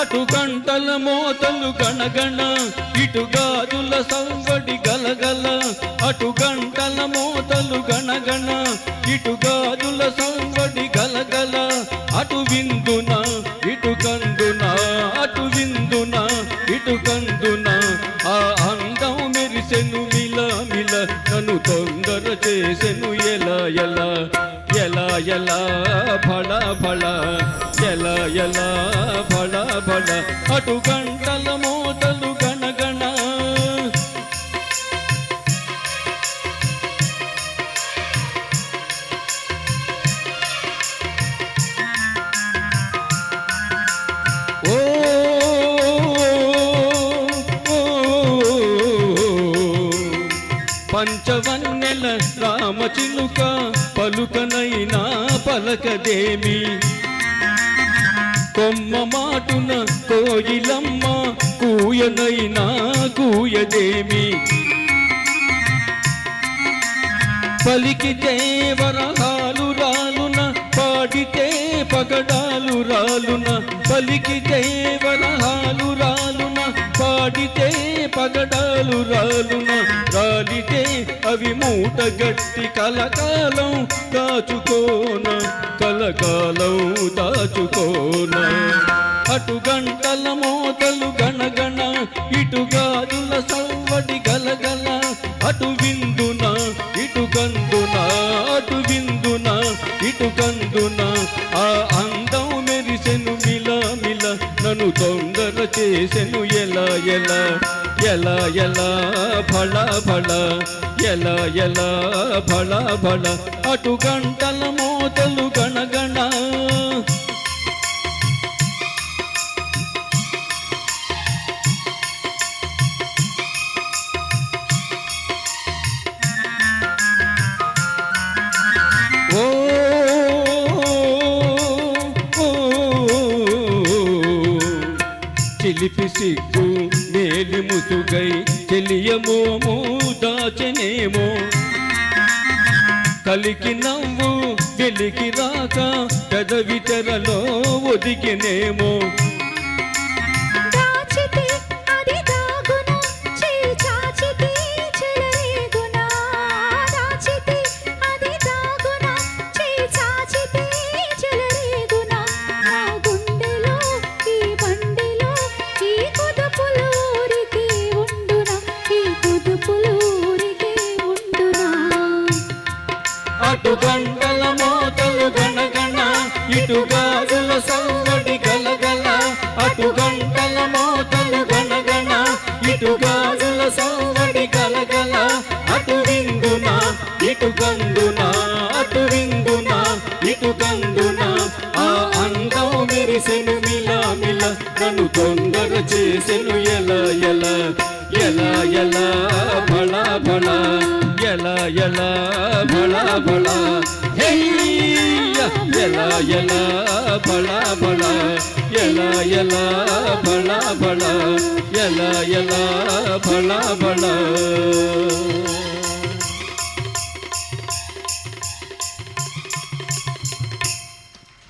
అటు గంటల మోతలు గణగణ ఇటు గాజుల సవ్వడి గలగల. అటు గంటల మోతలు గణగణ ఇటు గాజుల సవ్వడి గలగల. అటు విందున ఇటు కందున అటు విందున ఇటు కందున. ఆ అందం మెరిసెను మిల మిల నన్ను తొందర చేసెను ఎలా ఎలా. ఎలా ఎలా ఫళ ఫళ. ఎలా ఎలా ఫళ ఫళ. అటు గంటల మోతలు గణగణ పంచవన్నెల రామచిలుక పలుకనైనా పలకదేమి. కొమ్మ మాటున కోయిలమ్మ కూయనైనా కూయదేమి. పలికితే వరహాలు రాలున పాడితే పగడాలు రాలున పలికితే పగడాలు రాలున రాలితే అవి మూట గట్టి కలకాలం దాచుకోన కలకాలం దాచుకోన. అటు గంటల మోతలు గణగణ ఇటు గాజుల సవ్వడి గలగల అటు విందున ఇటు కందున అటు విందున ఇటు కందున ఆ అందం మెరిసెను మిల మిల నన్ను తొందర చేసెను ఎలా ఎలా. ఎలా ఎలా ఫళ ఫళ ఎలా ఎలా ఫళ ఫళ అటు గంటల మోతలు గణగణ. చిలిపి సిగ్గు మేలి ముసుగై దాచనేమో. కలికి నవ్వు వెలికి రాక పెదవి తెరలో ఒదికినేమో అటు గంటల మోతలు గణగణ ఇటు గాజుల సవ్వడి గలగల అటు గంటల మోతలు గణగణ ఇటు గాజుల సవ్వడి గలగల అటు విందున ఇటు కందున అటు విందున ఇటు కందున. ఆ అందం మెరిసెను మిల మిల నన్ను తొందర చేసెను ఎలా ఎలా ఎలా ఎలా బళ బళ ఎలా ఎలా బళ బళ హెయ్య ఎలా ఎలా బళ బళ ఎలా ఎలా బళ బళ ఎలా ఎలా బళ బళ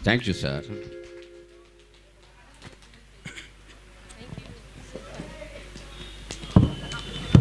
థ్యాంక్ యూ సార్